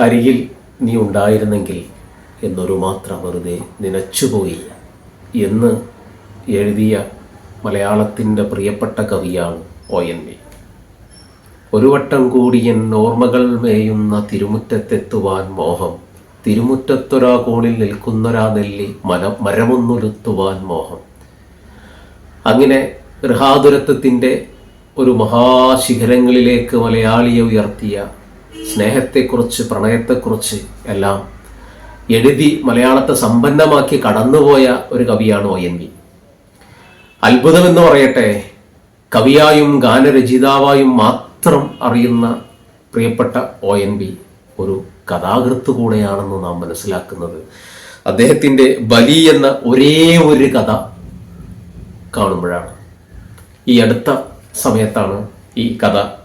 അരികിൽ നീ ഉണ്ടായിരുന്നെങ്കിൽ എന്നൊരു മാത്രം വെറുതെ നനച്ചുപോയി എന്ന് എഴുതിയ മലയാളത്തിന്റെ പ്രിയപ്പെട്ട കവിയാണ് ഒ എൻ വി ഒരു വട്ടം കൂടിയൻ ഓർമ്മകൾ മേയുന്ന തിരുമുറ്റത്തെത്തുവാൻ മോഹം തിരുമുറ്റത്തൊരാ കോണിൽ നിൽക്കുന്നൊരാ നെല്ലി മന മരമൊന്നുരുത്തുവാൻ മോഹം. അങ്ങനെ ഗൃഹാതുരത്വത്തിന്റെ ഒരു മഹാശിഖരങ്ങളിലേക്ക് മലയാളിയെ ഉയർത്തിയ സ്നേഹത്തെക്കുറിച്ച് പ്രണയത്തെക്കുറിച്ച് എല്ലാം എഴുതി മലയാളത്തെ സമ്പന്നമാക്കി കടന്നുപോയ ഒരു കവിയാണ് ഒ എൻ വി. അത്ഭുതമെന്ന് പറയട്ടെ കവിയായും ഗാനരചയിതാവായും മാത്രം അറിയുന്ന പ്രിയപ്പെട്ട ഒ എൻ വി ഒരു കഥാകൃത്ത് കൂടെയാണെന്ന് നാം മനസ്സിലാക്കുന്നത്. അദ്ദേഹത്തിന്റെ ബലി എന്ന ഒരേ ഒരു കഥ കാണുമ്പോഴാണ്. ഈ അടുത്ത സമയത്താണ് ഈ കഥ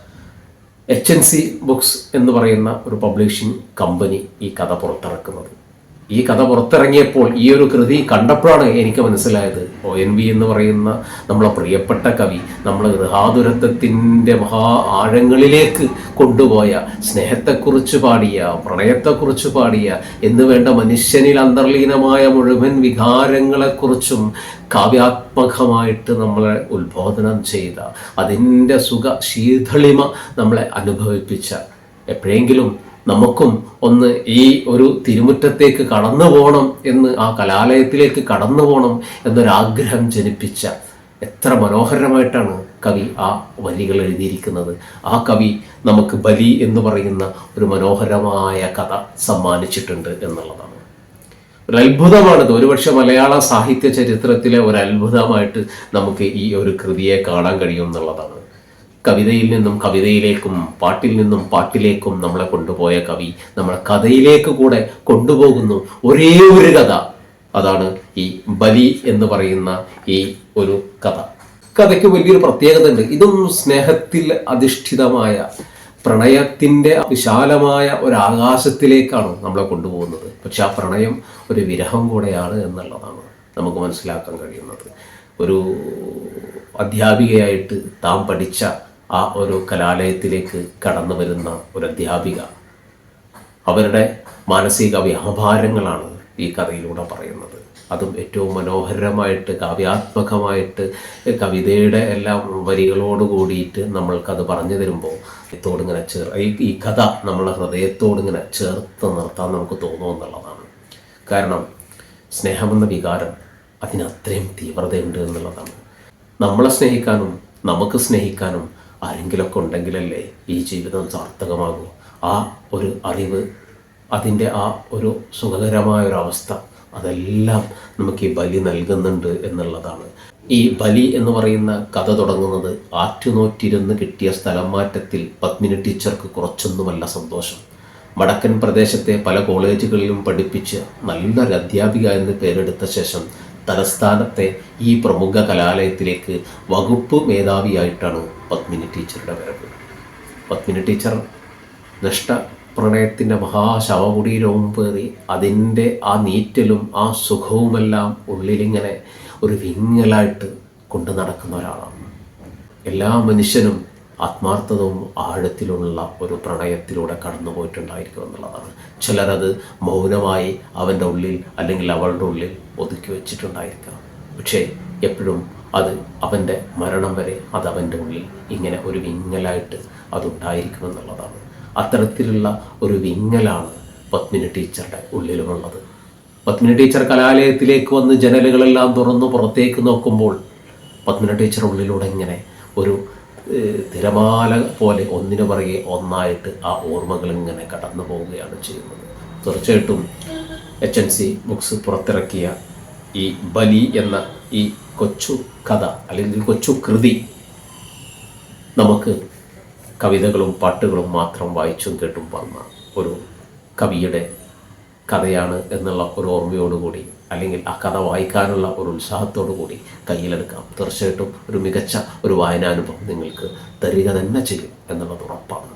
എച്ച് എൻ സി ബുക്സ് എന്ന് പറയുന്ന ഒരു പബ്ലിഷിംഗ് കമ്പനി ഈ കഥ പുറത്തിറക്കുന്നത്. ഈ കഥ പുറത്തിറങ്ങിയപ്പോൾ ഈ ഒരു കൃതി കണ്ടപ്പോഴാണ് എനിക്ക് മനസ്സിലായത്. ഒ എൻ വി എന്ന് പറയുന്ന നമ്മളെ പ്രിയപ്പെട്ട കവി നമ്മളെ ഗൃഹാതുരത്വത്തിന്റെ മഹാ ആഴങ്ങളിലേക്ക് കൊണ്ടുപോയ സ്നേഹത്തെക്കുറിച്ച് പാടിയ പ്രണയത്തെക്കുറിച്ച് പാടിയ എന്ന് വേണ്ട മനുഷ്യനിൽ അന്തർലീനമായ മുഴുവൻ വികാരങ്ങളെക്കുറിച്ചും കാവ്യാത്മകമായിട്ട് നമ്മളെ ഉത്ബോധനം ചെയ്ത അതിന്റെ സുഖ ശീതളിമ നമ്മളെ അനുഭവിപ്പിച്ച എപ്പോഴെങ്കിലും നമുക്കും ഒന്ന് ഈ ഒരു തിരുമുറ്റത്തേക്ക് കടന്നു പോകണം എന്ന് ആ കലാലയത്തിലേക്ക് കടന്നു പോകണം എന്നൊരാഗ്രഹം ജനിപ്പിച്ച എത്ര മനോഹരമായിട്ടാണ് കവി ആ വരികൾ എഴുതിയിരിക്കുന്നത്. ആ കവി നമുക്ക് ബലി എന്ന് പറയുന്ന ഒരു മനോഹരമായ കഥ സമ്മാനിച്ചിട്ടുണ്ട് എന്നുള്ളതാണ്. ഒരു അത്ഭുതമാണിത് ഒരുപക്ഷെ മലയാള സാഹിത്യ ചരിത്രത്തിലെ ഒരു അത്ഭുതമായിട്ട് നമുക്ക് ഈ ഒരു കൃതിയെ കാണാൻ കഴിയും എന്നുള്ളതാണ്. കവിതയിൽ നിന്നും കവിതയിലേക്കും പാട്ടിൽ നിന്നും പാട്ടിലേക്കും നമ്മളെ കൊണ്ടുപോയ കവി നമ്മളെ കഥയിലേക്ക് കൂടെ കൊണ്ടുപോകുന്നു. ഒരേ ഒരു കഥ. അതാണ് ഈ ബലി എന്ന് പറയുന്ന ഈ ഒരു കഥ. കഥയ്ക്ക് വലിയൊരു പ്രത്യേകത ഉണ്ട് ഇതും സ്നേഹത്തിൽ അധിഷ്ഠിതമായ പ്രണയത്തിന്റെ വിശാലമായ ഒരു ആകാശത്തിലേക്കാണ് നമ്മളെ കൊണ്ടുപോകുന്നത്. പക്ഷെ ആ പ്രണയം ഒരു വിരഹം കൂടെയാണ് എന്നുള്ളതാണ് നമുക്ക് മനസ്സിലാക്കാൻ കഴിയുന്നത്. ഒരു അധ്യാപികയായിട്ട് താൻ പഠിച്ച ആ ഒരു കലാലയത്തിലേക്ക് കടന്നു വരുന്ന ഒരു അധ്യാപിക. അവരുടെ മാനസിക വ്യാപാരങ്ങളാണ് ഈ കഥയിലൂടെ പറയുന്നത്. അതും ഏറ്റവും മനോഹരമായിട്ട് കാവ്യാത്മകമായിട്ട് കവിതയുടെ എല്ലാ വരികളോട് കൂടിയിട്ട് നമ്മൾക്കത് പറഞ്ഞു തരുമ്പോൾ ഇങ്ങനെ ചേർ ഈ കഥ നമ്മളെ ഹൃദയത്തോടിങ്ങനെ ചേർത്ത് നിർത്താൻ നമുക്ക് തോന്നുമെന്നുള്ളതാണ് കാരണം സ്നേഹമെന്ന വികാരം അതിനത്രയും തീവ്രതയുണ്ട് എന്നുള്ളതാണ്. നമ്മളെ സ്നേഹിക്കാനും നമുക്ക് സ്നേഹിക്കാനും ആരെങ്കിലുമൊക്കെ ഉണ്ടെങ്കിലല്ലേ ഈ ജീവിതം സാർത്ഥകമാകൂ. ആ ഒരു അറിവ് അതിന്റെ ആ ഒരു സുഖകരമായ ഒരു അവസ്ഥ അതെല്ലാം നമുക്ക് ഈ ബലി നൽകുന്നുണ്ട് എന്നുള്ളതാണ്. ഈ ബലി എന്ന് പറയുന്ന കഥ തുടങ്ങുന്നത് ആറ്റുനോറ്റിരുന്ന് കിട്ടിയ സ്ഥലം മാറ്റത്തിൽ പത്മിനി ടീച്ചർക്ക് കുറച്ചൊന്നുമല്ല സന്തോഷം. വടക്കൻ പ്രദേശത്തെ പല കോളേജുകളിലും പഠിപ്പിച്ച് നല്ലൊരു അധ്യാപിക എന്ന് പേരെടുത്ത ശേഷം തലസ്ഥാനത്തെ ഈ പ്രമുഖ കലാലയത്തിലേക്ക് വകുപ്പ് മേധാവിയായിട്ടാണ് പത്മിനി ടീച്ചറുടെ വരവ്. പത്മിനി ടീച്ചർ നഷ്ട പ്രണയത്തിന്റെ മഹാശവകുടീരവും പേറി അതിന്റെ ആ നീറ്റലും ആ സുഖവുമെല്ലാം ഉള്ളിലിങ്ങനെ ഒരു വിങ്ങലായിട്ട് കൊണ്ടു നടക്കുന്ന ഒരാളാണ്. എല്ലാ മനുഷ്യനും ആത്മാർത്ഥതവും ആഴത്തിലുള്ള ഒരു പ്രണയത്തിലൂടെ കടന്നു പോയിട്ടുണ്ടായിരിക്കും എന്നുള്ളതാണ്. ചിലരത് മൗനമായി അവന്റെ ഉള്ളിൽ അല്ലെങ്കിൽ അവളുടെ ഉള്ളിൽ ഒതുക്കി വെച്ചിട്ടുണ്ടായിരിക്കാം. പക്ഷേ എപ്പോഴും അത് അവന്റെ മരണം വരെ അത് അവന്റെ ഉള്ളിൽ ഇങ്ങനെ ഒരു വിങ്ങലായിട്ട് അതുണ്ടായിരിക്കുമെന്നുള്ളതാണ് അത്തരത്തിലുള്ള ഒരു വിങ്ങലാണ് പത്മിനി ടീച്ചറുടെ ഉള്ളിലുമുള്ളത്. പത്മിനി ടീച്ചർ കലാലയത്തിലേക്ക് വന്ന് ജനലുകളെല്ലാം തുറന്ന് പുറത്തേക്ക് നോക്കുമ്പോൾ പത്മിനി ടീച്ചർ ഉള്ളിലൂടെ ഇങ്ങനെ ഒരു തിരമാല പോലെ ഒന്നിനു പുറകെ ഒന്നായിട്ട് ആ ഓർമ്മകൾ ഇങ്ങനെ കടന്നു പോവുകയാണ് ചെയ്യുന്നത്. തീർച്ചയായിട്ടും എച്ച് എൻ സി ബുക്സ് പുറത്തിറക്കിയ ഈ ബലി എന്ന ഈ കൊച്ചു കഥ അല്ലെങ്കിൽ കൊച്ചു കൃതി നമുക്ക് കവിതകളും പാട്ടുകളും മാത്രം വായിച്ചും കേട്ടും പറഞ്ഞ ഒരു കവിയുടെ കഥയാണ് എന്നുള്ള ഒരു ഓർമ്മയോടുകൂടി അല്ലെങ്കിൽ ആ കഥ വായിക്കാനുള്ള ഒരു ഉത്സാഹത്തോടു കൂടി കയ്യിലെടുക്കാം. തീർച്ചയായിട്ടും ഒരു മികച്ച ഒരു വായനാനുഭവം നിങ്ങൾക്ക് തരിക തന്നെ ചെയ്യും എന്നുള്ളത് ഉറപ്പാണ്.